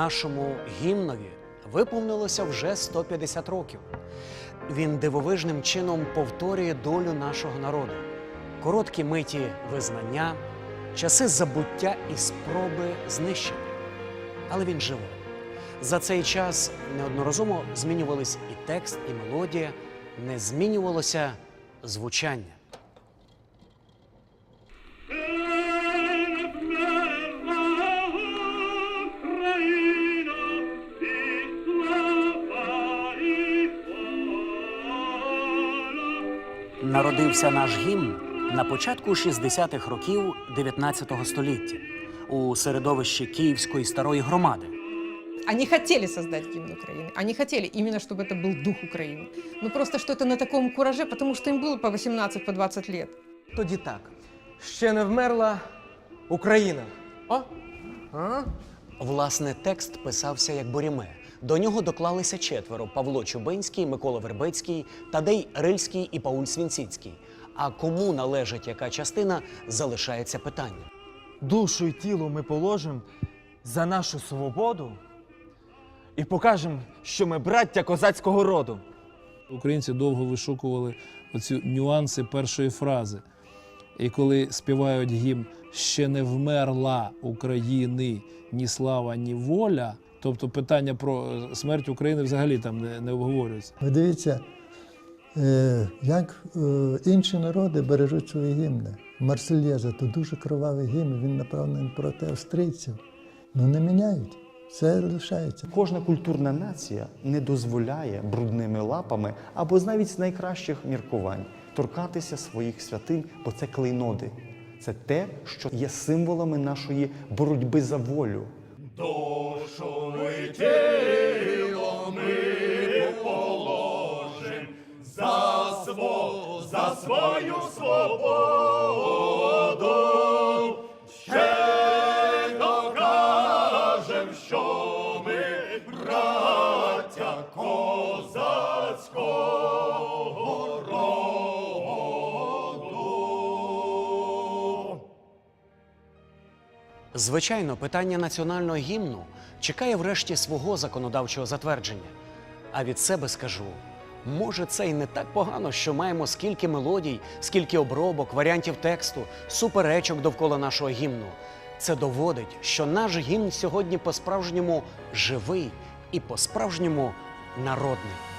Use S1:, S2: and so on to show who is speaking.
S1: Нашому гімнові виповнилося вже 150 років. Він дивовижним чином повторює долю нашого народу. Короткі миті визнання, часи забуття і спроби знищення. Але він живе. За цей час неодноразово змінювались і текст, і мелодія, не змінювалося звучання. Народився наш гімн на початку 60-х років 19 століття у середовищі Київської старої громади.
S2: Они хотели создать гимн Украины. Они хотели именно, чтобы это был дух Украины. Ну просто что это на таком кураже, потому что им было по 18, по 20 лет.
S3: Тоді так. Ще не вмерла Україна. О? А?
S1: Власне, текст писався як боріме. До нього доклалися четверо: Павло Чубинський, Микола Вербицький, Тадей Рильський і Пауль Свінціцький. А кому належить яка частина, залишається питання.
S3: Душу і тіло ми положимо за нашу свободу і покажемо, що ми браття козацького роду.
S4: Українці довго вишукували оці нюанси першої фрази. І коли співають гімн ще не вмерла України ні слава, ні воля. Тобто питання про е, смерть України взагалі там не, не обговорюється.
S5: Ви дивіться, е, як е, інші народи бережуть свої гімни. Марсельєза то дуже кровавий гімн, він направлений проти австрійців. Ну не міняють. Все лишається.
S6: Кожна культурна нація не дозволяє брудними лапами або навіть з найкращих міркувань торкатися своїх святинь, бо це клейноди. Це те, що є символами нашої боротьби за волю.
S7: Душою тіло ми положим за сво, за свою свободу, ще докажем, що ми браття.
S1: Звичайно, питання національного гімну чекає врешті свого законодавчого затвердження. А від себе скажу: може, це й не так погано, що маємо скільки мелодій, скільки обробок, варіантів тексту, суперечок довкола нашого гімну. Це доводить, що наш гімн сьогодні по-справжньому живий і по-справжньому народний.